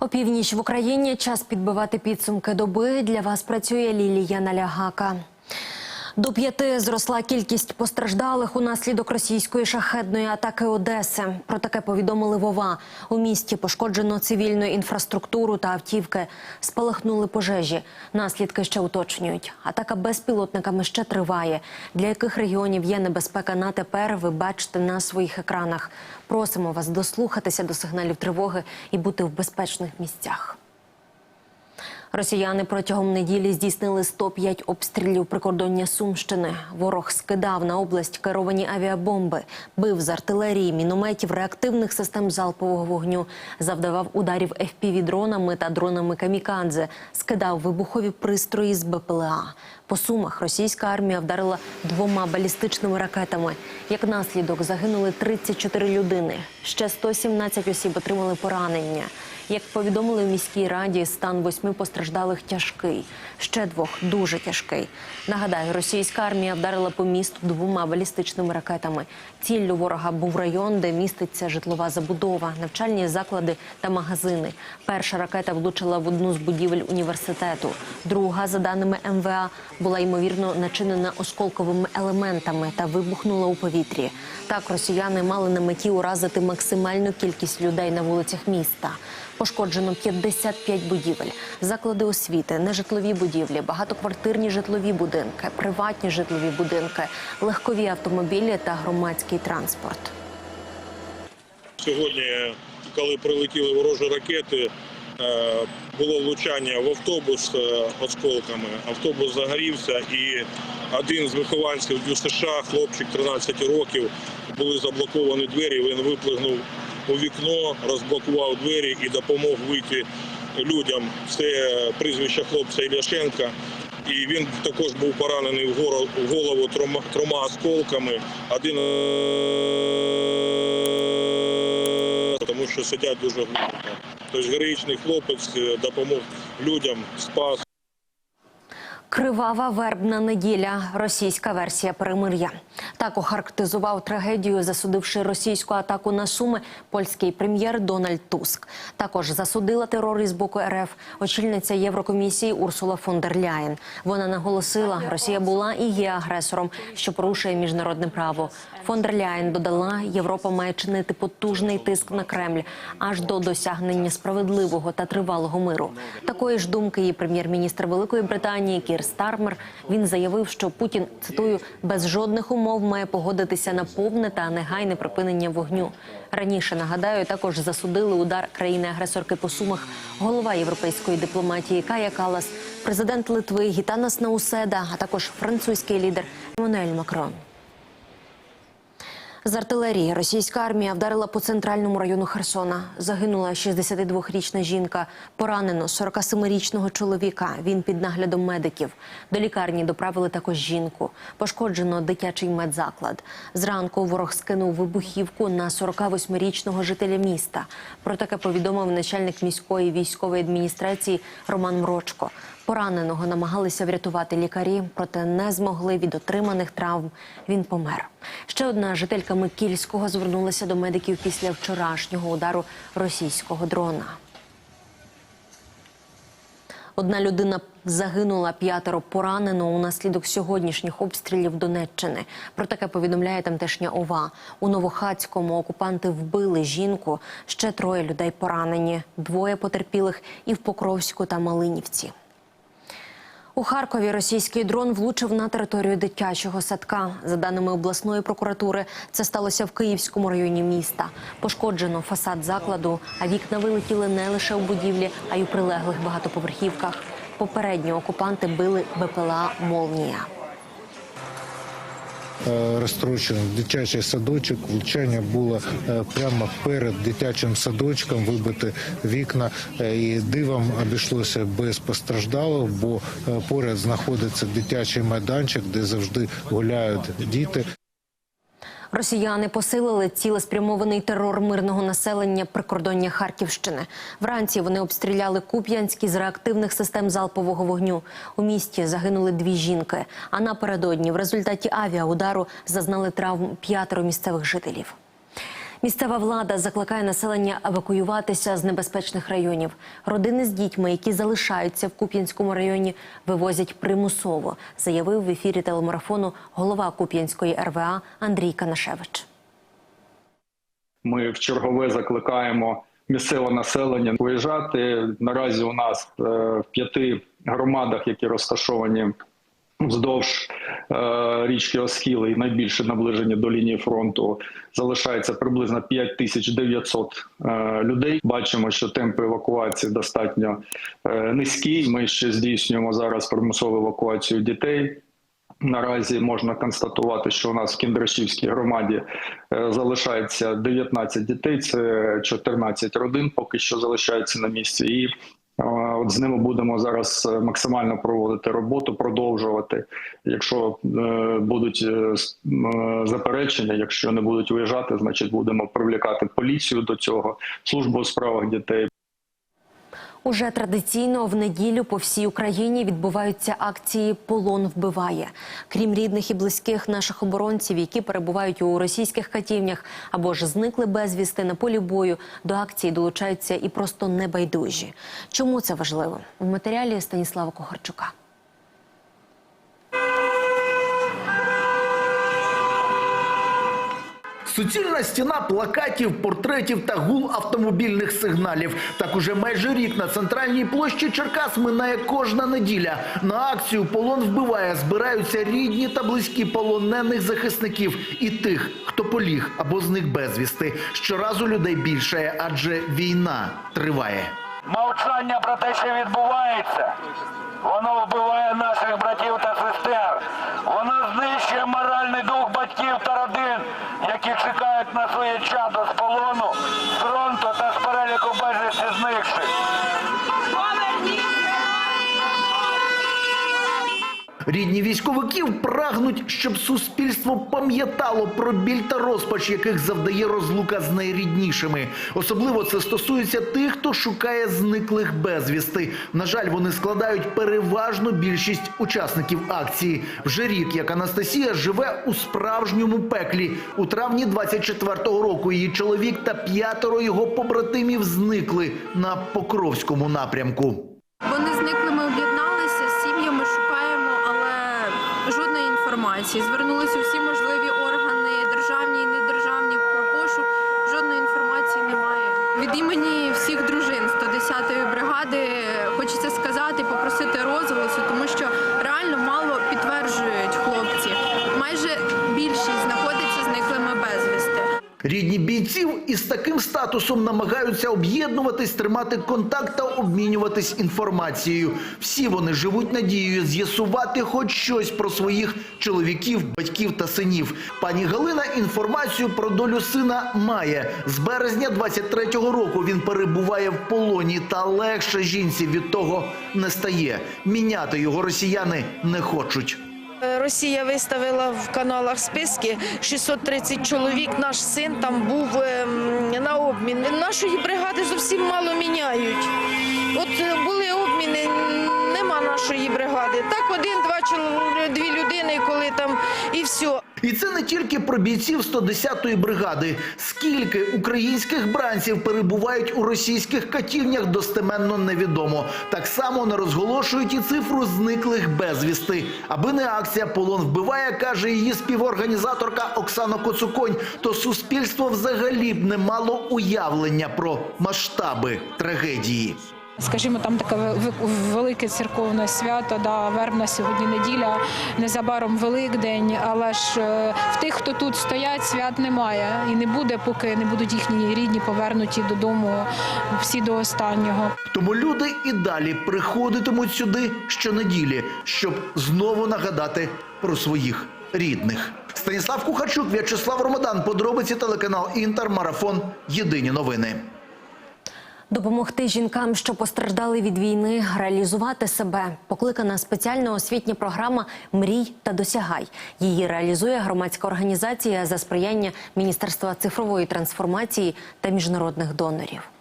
Опівніч в Україні час підбивати підсумки доби. Для вас працює Лілія Налягака. До п'яти зросла кількість постраждалих унаслідок російської шахедної атаки Одеси. Про таке повідомили Вова. У місті пошкоджено цивільну інфраструктуру та автівки. Спалахнули пожежі. Наслідки ще уточнюють. Атака безпілотниками ще триває. Для яких регіонів є небезпека на тепер? Ви бачите на своїх екранах. Просимо вас дослухатися до сигналів тривоги і бути в безпечних місцях. Росіяни протягом неділі здійснили 105 обстрілів прикордоння Сумщини. Ворог скидав на область керовані авіабомби, бив з артилерії, мінометів, реактивних систем залпового вогню, завдавав ударів fpv дронами та дронами камікадзе, скидав вибухові пристрої з БПЛА. По сумах російська армія вдарила двома балістичними ракетами. Як наслідок загинули 34 людини. Ще 117 осіб отримали поранення. Як повідомили в міській раді, стан восьми постраждалих тяжкий, ще двох дуже тяжкий. Нагадаю, російська армія вдарила по місту двома балістичними ракетами. Ціллю ворога був район, де міститься житлова забудова, навчальні заклади та магазини. Перша ракета влучила в одну з будівель університету. Друга, за даними МВА, була ймовірно начинена осколковими елементами та вибухнула у повітрі. Так росіяни мали на меті уразити максимальну кількість людей на вулицях міста. Пошкоджено 55 будівель, заклади освіти, нежитлові будівлі, багатоквартирні житлові будинки, приватні житлові будинки, легкові автомобілі та громадський транспорт. Сьогодні, коли прилетіли ворожі ракети, е, було влучання в автобус е, осколками. Автобус загорівся, і один з вихованців Дю США, хлопчик 13 років, були заблоковані двері. Він виплигнув у вікно, розблокував двері і допомог вийти людям. Це прізвище хлопця Ілляшенка. І він також був поранений в голову трьома, осколками. Один е, тому що сидять дуже глибоко. Тобто героїчний хлопець е, допомог людям, спас. Кривава вербна неділя. Російська версія перемир'я. Так охарактеризував трагедію, засудивши російську атаку на Суми, польський прем'єр Дональд Туск. Також засудила терор із боку РФ очільниця Єврокомісії Урсула фон дер Ляєн. Вона наголосила, Росія була і є агресором, що порушує міжнародне право. Фон дер Ляєн додала, Європа має чинити потужний тиск на Кремль аж до досягнення справедливого та тривалого миру. Такої ж думки є прем'єр-міністр Великої Британії Кір Стармер. Він заявив, що Путін цитую без жодних умов має погодитися на повне та негайне припинення вогню. Раніше нагадаю, також засудили удар країни-агресорки по сумах голова європейської дипломатії Кая Калас, президент Литви Гітанас Науседа, а також французький лідер Еммануель Макрон. З артилерії російська армія вдарила по центральному району Херсона. Загинула 62-річна жінка, поранено 47-річного чоловіка. Він під наглядом медиків. До лікарні доправили також жінку. Пошкоджено дитячий медзаклад. Зранку ворог скинув вибухівку на 48-річного жителя міста. Про таке повідомив начальник міської військової адміністрації Роман Мрочко. Пораненого намагалися врятувати лікарі, проте не змогли від отриманих травм. Він помер. Ще одна жителька Микільського звернулася до медиків після вчорашнього удару російського дрона. Одна людина загинула, п'ятеро поранено унаслідок сьогоднішніх обстрілів Донеччини. Про таке повідомляє тамтешня ОВА. У Новохацькому окупанти вбили жінку. Ще троє людей поранені, двоє потерпілих і в Покровську та Малинівці. У Харкові російський дрон влучив на територію дитячого садка. За даними обласної прокуратури, це сталося в Київському районі міста. Пошкоджено фасад закладу, а вікна вилетіли не лише у будівлі, а й у прилеглих багатоповерхівках. Попередньо окупанти били БПЛА Молнія. Е, розтрощений дитячий садочок. Влучання було е, прямо перед дитячим садочком. Вибити вікна Е, і дивом обійшлося без постраждалих, бо поряд знаходиться дитячий майданчик, де завжди гуляють діти. Росіяни посилили цілеспрямований терор мирного населення прикордоння Харківщини. Вранці вони обстріляли куп'янські з реактивних систем залпового вогню. У місті загинули дві жінки. А напередодні в результаті авіаудару зазнали травм п'ятеро місцевих жителів. Місцева влада закликає населення евакуюватися з небезпечних районів. Родини з дітьми, які залишаються в Куп'янському районі, вивозять примусово, заявив в ефірі телемарафону голова Куп'янської РВА Андрій Канашевич. Ми в чергове закликаємо місцеве населення виїжджати. Наразі у нас е, в п'яти громадах, які розташовані вздовж е, річки Оскіл і найбільше наближені до лінії фронту, залишається приблизно 5900 е, людей. Бачимо, що темпи евакуації достатньо е, низькі. Ми ще здійснюємо зараз примусову евакуацію дітей. Наразі можна констатувати, що у нас в Кіндрашівській громаді е, залишається 19 дітей, це 14 родин, поки що залишаються на місці. І е, от з ними будемо зараз е, максимально проводити роботу, продовжувати. Якщо е, будуть е, заперечення, якщо не будуть виїжджати, значить будемо привлікати поліцію до цього, службу у справах дітей. Уже традиційно в неділю по всій Україні відбуваються акції Полон вбиває. Крім рідних і близьких наших оборонців, які перебувають у російських катівнях або ж зникли безвісти на полі бою. До акції долучаються і просто небайдужі. Чому це важливо? В матеріалі Станіслава Кохарчука. Суцільна стіна плакатів, портретів та гул автомобільних сигналів. Так уже майже рік на центральній площі Черкас минає кожна неділя. На акцію полон вбиває. Збираються рідні та близькі полонених захисників і тих, хто поліг або зник безвісти. Щоразу людей більшає, адже війна триває. Мовчання про те, що відбувається, воно вбиває наших братів та сестер. Воно знищує моральний дух батьків та родин, які чекають на своє чадо з полону, з фронту та з переліку безвісті зникших. Рідні військовиків прагнуть, щоб суспільство пам'ятало про біль та розпач, яких завдає розлука з найріднішими. Особливо це стосується тих, хто шукає зниклих безвісти. На жаль, вони складають переважну більшість учасників акції. Вже рік, як Анастасія живе у справжньому пеклі. У травні 24-го року її чоловік та п'ятеро його побратимів зникли на Покровському напрямку. Вони інформації. Звернулися всі можливі органи, державні і недержавні про пошук. Жодної інформації немає. Від імені всіх дружин 110-ї бригади із таким статусом намагаються об'єднуватись, тримати контакт та обмінюватись інформацією. Всі вони живуть надією з'ясувати хоч щось про своїх чоловіків, батьків та синів. Пані Галина інформацію про долю сина має. З березня 23-го року він перебуває в полоні, та легше жінці від того не стає. Міняти його росіяни не хочуть. Росія виставила в каналах списки 630 чоловік. Наш син там був ем, на обмін. Нашої бригади зовсім мало міняють. От е, були обміни, нема нашої бригади. Так один-два дві людини, коли там і все. І це не тільки про бійців 110-ї бригади. Скільки українських бранців перебувають у російських катівнях, достеменно невідомо. Так само не розголошують і цифру зниклих безвісти. Аби не акція полон вбиває, каже її співорганізаторка Оксана Коцуконь. То суспільство взагалі б не мало уявлення про масштаби трагедії. Скажімо, там таке ве- ве- велике церковне свято, да, вербна сьогодні неділя, незабаром Великдень, але ж е, в тих, хто тут стоять, свят немає і не буде, поки не будуть їхні рідні повернуті додому всі до останнього. Тому люди і далі приходитимуть сюди щонеділі, щоб знову нагадати про своїх рідних. Станіслав Кухарчук, В'ячеслав Ромадан, подробиці телеканал Інтер, Марафон. Єдині новини. Допомогти жінкам, що постраждали від війни, реалізувати себе покликана спеціальна освітня програма Мрій та досягай. Її реалізує громадська організація за сприяння Міністерства цифрової трансформації та міжнародних донорів.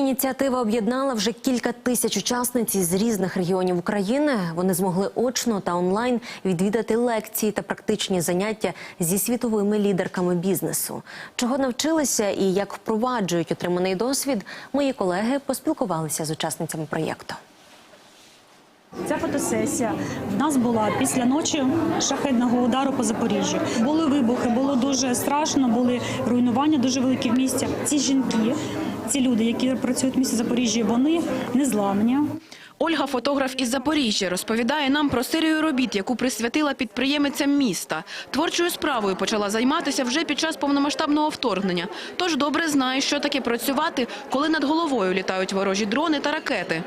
Ініціатива об'єднала вже кілька тисяч учасниць із різних регіонів України. Вони змогли очно та онлайн відвідати лекції та практичні заняття зі світовими лідерками бізнесу. Чого навчилися і як впроваджують отриманий досвід, мої колеги поспілкувалися з учасницями проєкту. Ця фотосесія в нас була після ночі шахедного удару по Запоріжжю. Були вибухи, було дуже страшно, були руйнування дуже великі в місті. Ці жінки, ці люди, які працюють в місті Запоріжжя, вони незламні. Ольга, фотограф із Запоріжжя, розповідає нам про серію робіт, яку присвятила підприємицям міста. Творчою справою почала займатися вже під час повномасштабного вторгнення. Тож добре знає, що таке працювати, коли над головою літають ворожі дрони та ракети.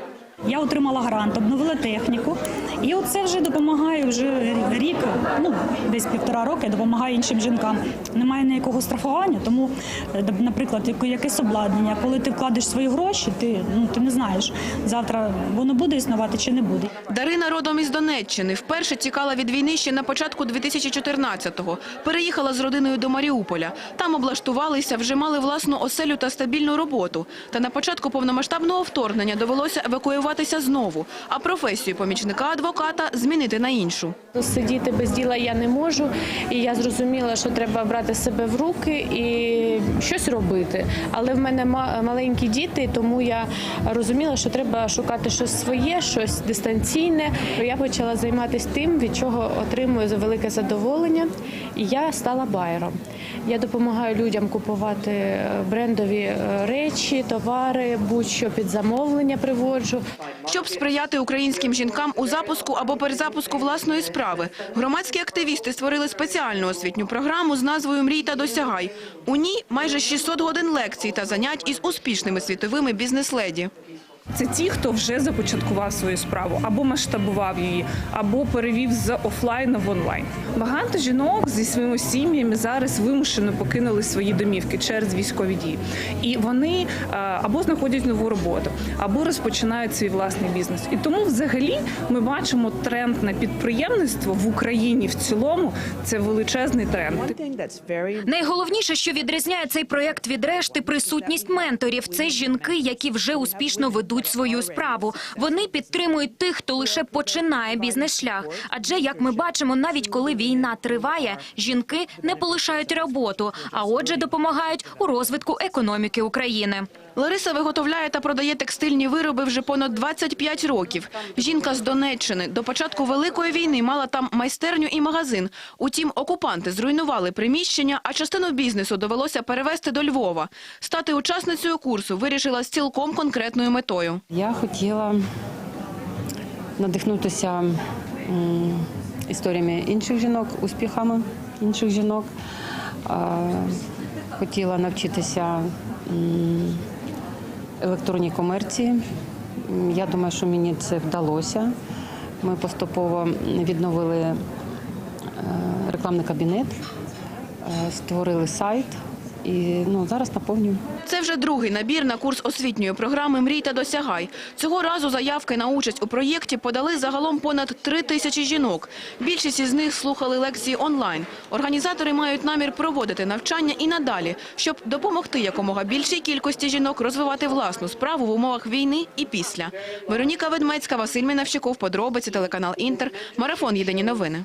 Я отримала грант, обновила техніку, і оце вже допомагає вже рік, ну десь півтора роки, допомагає іншим жінкам. Немає ніякого страхування, тому, е, наприклад, якесь обладнання, коли ти вкладеш свої гроші, ти ну ти не знаєш завтра воно буде існувати чи не буде. Дарина родом із Донеччини. Вперше тікала від війни ще на початку 2014-го. Переїхала з родиною до Маріуполя. Там облаштувалися, вже мали власну оселю та стабільну роботу. Та на початку повномасштабного вторгнення довелося евакуюватися знову, а професію помічника адвоката змінити на іншу. Сидіти без діла я не можу, і я зрозуміла, що треба брати себе в руки і щось робити. Але в мене ма- маленькі діти, тому я розуміла, що треба шукати щось своє, щось дистанційне. Я почала займатися тим, від чого отримую велике задоволення, і я стала байером. Я допомагаю людям купувати е, брендові е, речі, товари, будь-що під замовлення приводжу. Щоб сприяти українським жінкам у запуску або перезапуску власної справи, громадські активісти створили спеціальну освітню програму з назвою «Мрій та досягай». У ній майже 600 годин лекцій та занять із успішними світовими бізнес-леді. Це ті, хто вже започаткував свою справу або масштабував її, або перевів з офлайну в онлайн. Багато жінок зі своїми сім'ями зараз вимушено покинули свої домівки через військові дії, і вони е, або знаходять нову роботу, або розпочинають свій власний бізнес. І тому, взагалі, ми бачимо тренд на підприємництво в Україні в цілому. Це величезний тренд. Найголовніше, що відрізняє цей проєкт від решти, присутність менторів. Це жінки, які вже успішно ведуть свою справу. Вони підтримують тих, хто лише починає бізнес-шлях. Адже, як ми бачимо, навіть коли війна триває, жінки не полишають роботу, а отже, допомагають у розвитку економіки України. Лариса виготовляє та продає текстильні вироби вже понад 25 років. Жінка з Донеччини до початку Великої війни мала там майстерню і магазин. Утім, окупанти зруйнували приміщення, а частину бізнесу довелося перевезти до Львова. Стати учасницею курсу вирішила з цілком конкретною метою. Я хотіла надихнутися історіями інших жінок, успіхами інших жінок. Хотіла навчитися електронній комерції. Я думаю, що мені це вдалося. Ми поступово відновили е, рекламний кабінет, е, створили сайт і ну, зараз наповнюю. Це вже другий набір на курс освітньої програми «Мрій та досягай». Цього разу заявки на участь у проєкті подали загалом понад три тисячі жінок. Більшість із них слухали лекції онлайн. Організатори мають намір проводити навчання і надалі, щоб допомогти якомога більшій кількості жінок розвивати власну справу в умовах війни і після. Вероніка Ведмецька, Василь Мінавщиков, подробиці, телеканал «Інтер», Марафон «Єдині новини».